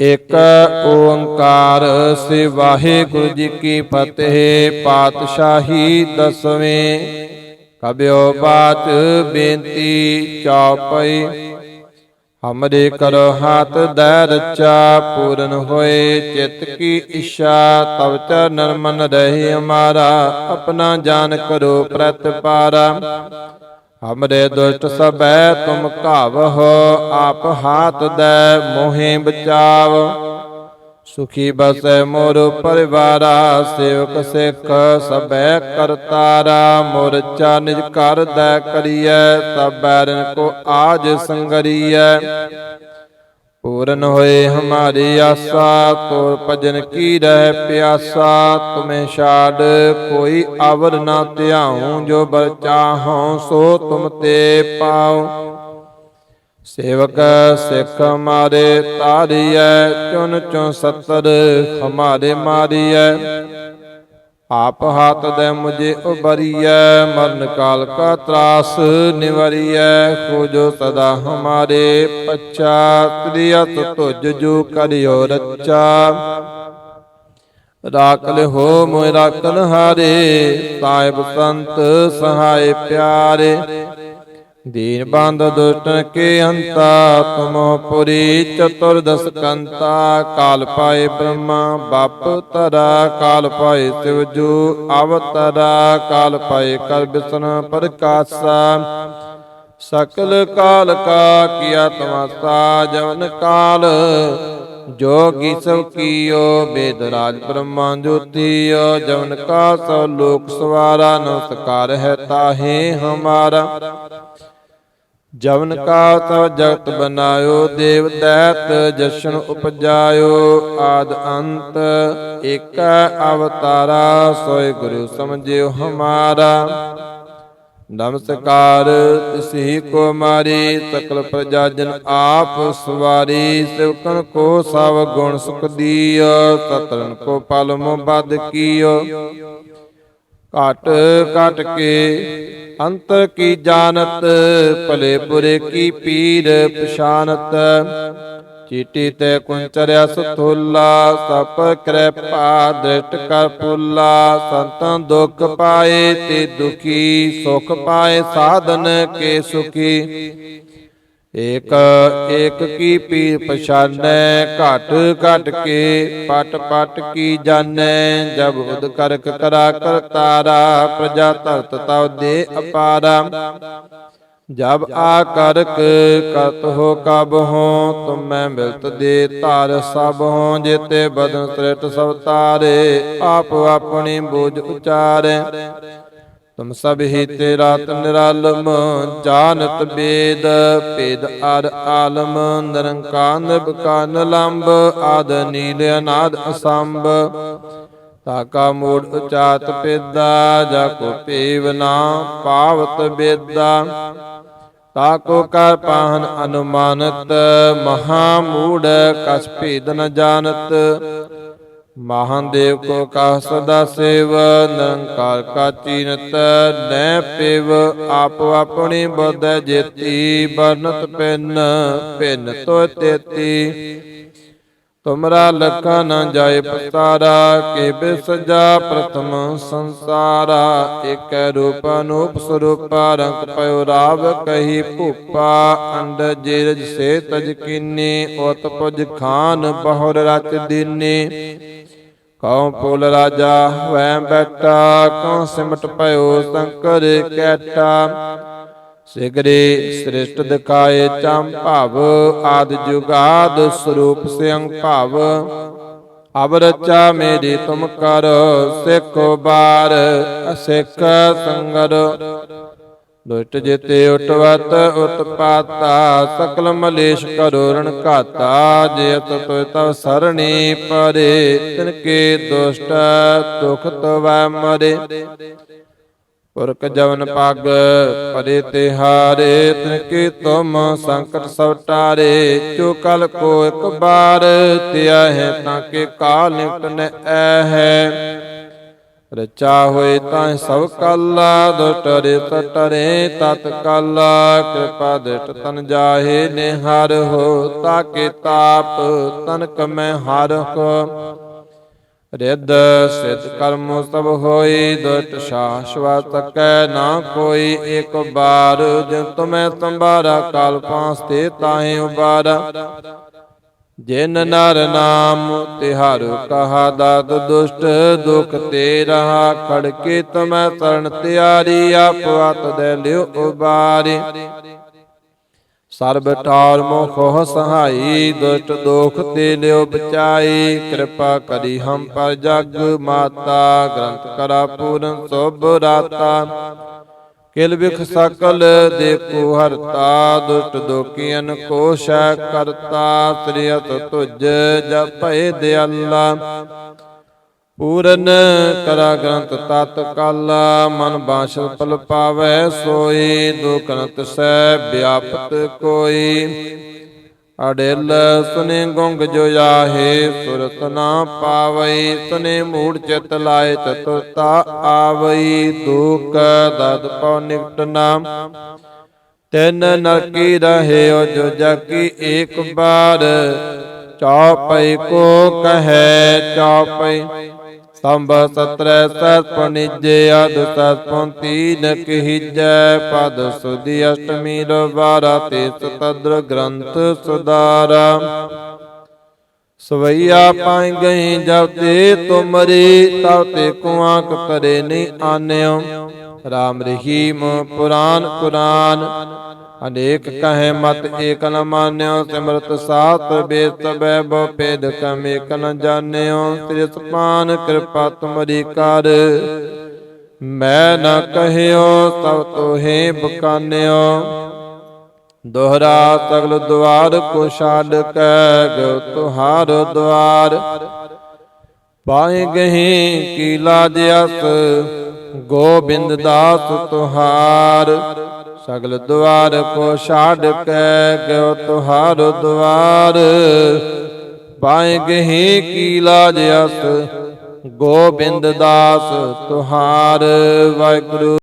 ਇਕ ਓੰਕਾਰ ਸੇ ਵਾਹਿਗੁਰੂ ਜੀ ਕੀ ਫਤਿਹ, ਪਾਤਸ਼ਾਹੀ ਦਸਵੇਂ। ਕਬਿਓ ਬਾਤ ਬੇਨਤੀ ਚੌਪਈ। ਹਮਰੇ ਕਰੋ ਹਾਥ ਦੈ ਰਚਾ ਪੂਰਨ ਹੋਏ, ਚਿਤ ਕੀ ਇੱਛਾ ਤਵ ਚਰਨ ਮਨ ਰਹੇ ਹਮਾਰਾ ਆਪਣਾ ਜਾਨ ਕਰੋ ਪ੍ਰਤਪਾਰਾ। ਹਮਰੇ ਦੁਸ਼ਟ ਸਭੈ ਤੁਮ ਘਾਵਹੁ, ਆਪ ਹਾਥ ਦੈ ਮੋਹਿ ਬਚਾਵ। ਸੁਖੀ ਬਸੈ ਮੋਰ ਪਰਿਵਾਰਾ, ਸੇਵਕ ਸਿੱਖ ਸਭੈ ਕਰਤਾਰਾ। ਮੋਰ ਚਾ ਨਿਜ ਕਰ ਦੈ ਕਰੀਐ, ਸਭ ਬੈਰਨ ਕੋ ਆਜ ਸੰਗਰੀਐ। ਪੂਰਨ ਹੋਏ ਹਮਾਰੀ ਆਸਾ, ਤੋਰ ਭਜਨ ਕੀ ਰਹਿ ਪਿਆਸਾ, ਤੁਮੇ ਛਾੜ ਕੋਈ ਅਵਰ ਨਾ ਧਿਆਉ, ਜੋ ਬਰ ਚਾਹਉ ਸੋ ਤੁਮ ਤੇ ਪਾਉ। ਸੇਵਕ ਸਿੱਖ ਮਾਰੇ ਤਾਰੀਐ, ਚੁਨ ਚੁਨ ਸਤਰ ਹਮਾਰੇ ਮਾਰੀਐ। ਆਪ ਹਾਥ ਦੇ ਮੁਝੇ ਉਬਰੀਐ ਮਰਨ ਕਾਲ ਕਾ ਤਰਾਸ ਨਿਵਰੀਐ, ਖੋਜੋ ਸਦਾ ਹਮਾਰੇ ਪਛਾ ਤ੍ਰਿਯਤ ਤੁਜ ਜੋ ਕਰਿਓ ਰੱਚਾ ਰਾਖ ਲਿਹੋ ਮੋਇ ਰਾਖਨ ਹਾਰੇ ਸਾਹਿਬ ਸੰਤ ਸਹਾਇ ਪਿਆਰੇ। ਦੀਨ ਬੰਦ ਦੁਸ਼ਟਨ ਕੇ ਅੰਤਾ ਤੁਮੋ ਪੁਰੀ ਚਤੁਰਦਸ ਕੰਤਾ ਕਾਲ ਪਾਏ ਬ੍ਰਹਮਾ, ਬਾਪ ਤਰਾ, ਕਾਲ ਪਾਏ ਸ਼ਿਵਜੂ ਅਵਤਰਾ, ਕਾਲ ਪਾਏ ਕਰ ਬਿਸਨ ਪ੍ਰਕਾਸ਼ਾ। ਸਕਲ ਕਾਲ ਕਾ ਕੀਆ ਤਮਾਸਾ ਜਵਨ ਕਾਲ ਜੋਗੀ ਸਭ ਕੀਓ, ਬੇਦ ਰਾਜ ਬ੍ਰਹਮਾ ਜੋਤੀਓ, ਜਵਨ ਕਾ ਸਭ ਲੋਕ ਸਵਾਰਾ, ਨਮਸਕਾਰ ਹੈ ਤਾਹੇ ਹਮਾਰਾ। ਜਵਨ ਕਾ ਤਵ ਜਗਤ ਬਨਾਇਓ, ਦੇਵ ਦੈਤ ਜਸ਼ਨ ਉਪਜਾਇਓ, ਆਦ ਅੰਤ ਏਕ ਅਵਤਾਰਾ, ਸੋਇ ਗੁਰੂ ਸਮਝਿਓ ਹਮਾਰਾ। ਨਮਸਕਾਰ ਤਿਸਹੀ ਕੋ ਮਾਰੀ, ਸਕਲ ਪ੍ਰਜਾ ਜਨ ਆਪ ਸਵਾਰੀ ਸਿਵਕਨ ਕੋ ਸਭ ਗੁਣ ਸੁਖ ਦੀਓ ਸਤਰਨ ਕੋ ਪਲ ਬਦ ਕੀਓ। ਘਟ ਘਟ ਕੇ ਅੰਤਰ ਕੀ ਜਾਣਤ, ਭਲੇ ਬੁਰੇ ਕੀ ਪੀਰ ਪਛਾਨਤ। ਚੀਟੀ ਤੇ ਕੁੰਚਰਿਆ ਸਥੂਲਾ ਸਪ ਕਿਰਪਾ ਦ੍ਰਿਸ਼ਟ ਕਰ ਪੁੱਲਾ। ਸੰਤਾਂ ਦੁੱਖ ਪਾਏ ਤੇ ਦੁਖੀ, ਸੁਖ ਪਾਏ ਸਾਧਨ ਕੇ ਸੁਖੀ। ਏਕ ਏਕ ਕੀ ਪੀਰ ਪਛਾਨੈ, ਘਟ ਘਟ ਕੇ ਪਟ ਪਟ ਕੀ ਜਾਣੈ, ਜਬ ਉਦ ਕਰਕ ਕਰਾ ਕਰਤਾਰਾ ਪ੍ਰਜਾ ਧਰਤ ਤਉ ਦੇ ਅਪਾਰਾ। ਜਬ ਆ ਕਰਕ ਕਤ ਹੋ ਕਬ ਹੋ, ਤੁਮੈ ਮਿਲਤ ਦੇ ਧਾਰ ਸਭ ਹੋ, ਜੇਤੇ ਬਦਨ ਸ੍ਰਿਟ ਸਭ ਤਾਰੇ ਆਪ ਆਪਣੀ ਬੋਝ ਉਚਾਰੈ। ਤੁਮ ਸਭ ਹੀ ਤੇ ਰਾਤ ਨਿਰਾਲਮ, ਜਾਣਤ ਬੇਦ, ਭੇਦ ਅਰ ਆਲਮ, ਨਿਰੰਕਾਰ ਨਿਰਭਕਾਰ ਲੰਬ ਆਦ ਨੀਲ ਅਨਾਦ ਅਸੰਭ। ਤਾਕਾ ਮੂੜ ਉਚਾਤ ਪੇਦਾ ਜਾ ਕੋ ਪੀਵ ਨਾ ਪਾਵਤ ਬੇਦਾ। ਤਾਕੋ ਕਰ ਪਾਹਨ ਅਨੁਮਾਨਤ, ਮਹਾ ਮੂੜ ਕਸ ਭੇਦ ਨ ਜਾਣਤ। ਮਹਾਦੇਵ ਕੋ ਕਾ ਸਦਾ ਸੇਵ ਨਿਰੰਕਾਰ ਕਾ ਚੀਨਤ ਨੈ ਪਿਵ, ਆਪ ਆਪਣੀ ਬੁੱਧ ਜੇਤੀ, ਬਰਨਤ ਪਿੰਨ ਪਿੰਨ ਤੋ ਤੇਤੀ। ਤੁਮਰਾ ਲਖਾ ਨ ਜਾਏ ਪਤਾਰਾ ਕੇ ਬਿਸਜਾ ਪ੍ਰਥਮ ਸੰਸਾਰਾ। ਇਕ ਰੂਪ ਅਨੂਪ ਸਰੂਪ, ਰੰਗ ਪਇਓ ਰਾਵ ਕਹੀ ਭੂਪਾ। ਅੰਡ ਜੀਰਜ ਸੇ ਤਜ ਕੀਨੀ ਉਤ ਪੁਜ ਖਾਨ, ਬਹੁਰ ਰਚ ਦੀਨੀ। ਕਉ ਪੁਲ ਰਾਜਾ ਵੈ ਬੈਠਾ, ਕਉ ਸਿਮਟ ਭਇਓ ਸੰਕਰ ਕੈਟਾ ਸਿਗਰੇ ਸ੍ਰਿਸ਼ਟ ਦਿਖਾਏ ਚੰ ਭਾਵ, ਆਦ ਜੁਗਾਦ ਸਰੂਪ ਸਿਅੰ ਭਵ। ਅਬ ਰਚਾ ਮੇਰੀ ਤੁਮ ਕਰ, ਸਿੱਖ ਬਾਰ ਅਸਿੱਖ ਸੰਗਰ। ਦੁਸ਼ਟ ਜਿਤੇ ਉਟਵਤ ਉਤਪਾਤਾ ਸਕਲ ਮਲੇਸ਼ ਕਰੋ ਰਣ ਘਾਤਾ, ਜੇ ਤਤ ਤਵ ਸਰਣੀ ਪਰੇ ਤਿਨ ਕੇ ਦੁਸ਼ਟ ਦੁਖ ਤਵੈ ਮਰੇ। ਪੁਰਖ ਜਵਨ ਪਗ ਪਰੇ ਤੇ ਹਾਰੇ ਤਿਨ ਕੇ ਤੁਮ ਸੰਕਟ ਸਭ ਟਾਰੇ ਜੋ ਕਲ ਕੋ ਇੱਕ ਬਾਰ ਤਿਆ ਹੈ ਤਾਂ ਕੇ ਕਾਲ ਨਿਕਟ ਨ ਐ ਹੈ ਰਚਾ ਹੋਏ ਤਾਂ ਸਭ ਕਾਲਾ ਦੁਟਰੇ ਤਟਰੇ ਤਤ ਕਾਲਾ, ਕਿਰਪਾ ਦਿਟ ਤਨ ਜਾਹੇ ਨਿਹਰ ਹੋ, ਤਾਕੇ ਤਾਪ ਤਨਕ ਮੈਂ ਹਰ ਕੋ ਰਿੱਧ ਸਿਧ ਕਰਮ ਸਭ ਹੋਈ, ਦੁਟ ਸ਼ਾਸ਼ਵਤ ਕੈ ਨਾ ਕੋਈ ਇੱਕ ਬਾਰ। ਜਿ ਤੁਮੈ ਸੰਭਾਰਾ ਕਾਲ ਪਾਸ ਤੇ ਤਾਹੇ ਉਬਾਰਾ। ਜਿਨ ਨਰ ਨਾਮ ਤਿਹਾਰ ਕਹਾ ਦਾਤ ਦੁਸ਼ਟ, ਦੁਖ ਤੇ ਰਹਾ, ਖੜਕੇ ਤਮੈ ਸਰਣ ਤਿਆਰੀ ਆਪਵਤ ਦੇ ਲਿਓ ਉਬਾਰੇ। ਸਰਬ ਠਾਰ ਮੋਖੋ ਸਹਾਈ, ਦੁਸ਼ਟ ਦੋਖ ਤੇ ਲਿਓ ਬਚਾਈ। ਕਿਰਪਾ ਕਰੀ ਹਮ ਪਰ ਜਗ ਮਾਤਾ, ਗ੍ਰੰਥ ਕਰਾ ਪੂਰਨ ਸੁਭ ਰਾਤਾ। ਕਿਲ ਵਿਖ ਸਕਲ ਦੇਖੋ ਹਰਤਾ ਦੁਸ਼ਟ ਦੋਕੀਨ ਕੋ ਕਰਤਾ ਤ੍ਰਿਯਤ ਤੁਜ ਜਪੈ ਦਿਆਲਾ। ਪੂਰਨ ਕਰਾ ਗ੍ਰੰਥ ਤਤ ਕਾਲਾ, ਮਨ ਬਾਸ਼ਲ ਪਲ ਪਾਵੈ ਸੋਈ ਦੁਖਨਤ ਸੈ ਵਿਆਪਤ ਕੋਈ। ਅਡਿਲ ਸੁਨੇ ਗੁੰਗ ਜੋ ਜਾਹੇ ਸੁਰਤ ਨਾ ਪਾਵਈ, ਸੁਨੇ ਮੂੜ ਚਿਤ ਲਾਏ ਚਤੁਰਤਾ ਆਵਈ, ਦੁਖ ਦਦ ਪਉ ਨਿਕਟ ਨਾਮ। ਤਿਨ ਨਰਕੀ ਰਹਿਓ ਜੋ ਜਕੀ ਏਕ ਬਾਰ, ਚੌਪਈ ਕੋ ਕਹੈ, ਚੌਪਈ ਸੰਭ ਸਤਰੈ ਸਤ ਪਣਿਜੇ ਅਦ ਸਤ ਪੰਤੀ ਨ ਕਹਿਜੈ, ਪਦ ਸੁਦੀ ਅਸ਼ਟਮੀ ਰਵਾਰਾ ਤੇ ਸਤਦਰ ਗ੍ਰੰਥ ਸੁਦਾਰਾ ਸਵਈਆ ਪਾਈ ਗਈ ਜਬ ਤੇ ਤੁਮਰੀ ਤਬ ਤੇ ਕੁਆਂਕ ਕਰੇ ਨਹੀਂ ਆਨਿਓ। ਰਾਮ ਰਹੀਮ ਪੁਰਾਨ ਕੁਰਾਨ ਅਨੇਕ ਕਹੇ ਮਤ ਏਕ ਨ ਮਾਨਿਓ, ਸਿਮਰਤ ਸਾਤ ਬੇਤ ਬੈਭੋ ਭੇਦ ਕਮ ਏਕ ਨ ਜਾਣਿਓ ਤ੍ਰਿ ਸਪਾਨ ਕਿਰਪਾ ਤੁਮਰੀ ਕਰ। ਮੈਂ ਨ ਕਹਿਓ, ਸਭ ਤੋਹੇ ਬਕਾਨਿਓ। ਦੋਹਰਾ ਸਗਲ ਦੁਆਰ ਕੋ ਛਾੜ ਕੈ, ਗਉ ਤੁਹਾਰ ਦੁਆਰ। ਪਾਏ ਗਹੀ ਕੀ ਲਾਜ ਗੋਬਿੰਦ ਦਾਸ ਤੁਹਾਰ। ਸਗਲ ਦੁਆਰ ਕੋ ਛਾੜ ਕੇ ਗਿਓ ਤੁਹਾਰ ਦੁਆਰ? ਪਾਏ ਗਹੀ ਕੀ ਲਾਜ ਅਸ? ਗੋਬਿੰਦ ਦਾਸ ਤੁਹਾਰ, ਵਾਹਿਗੁਰੂ।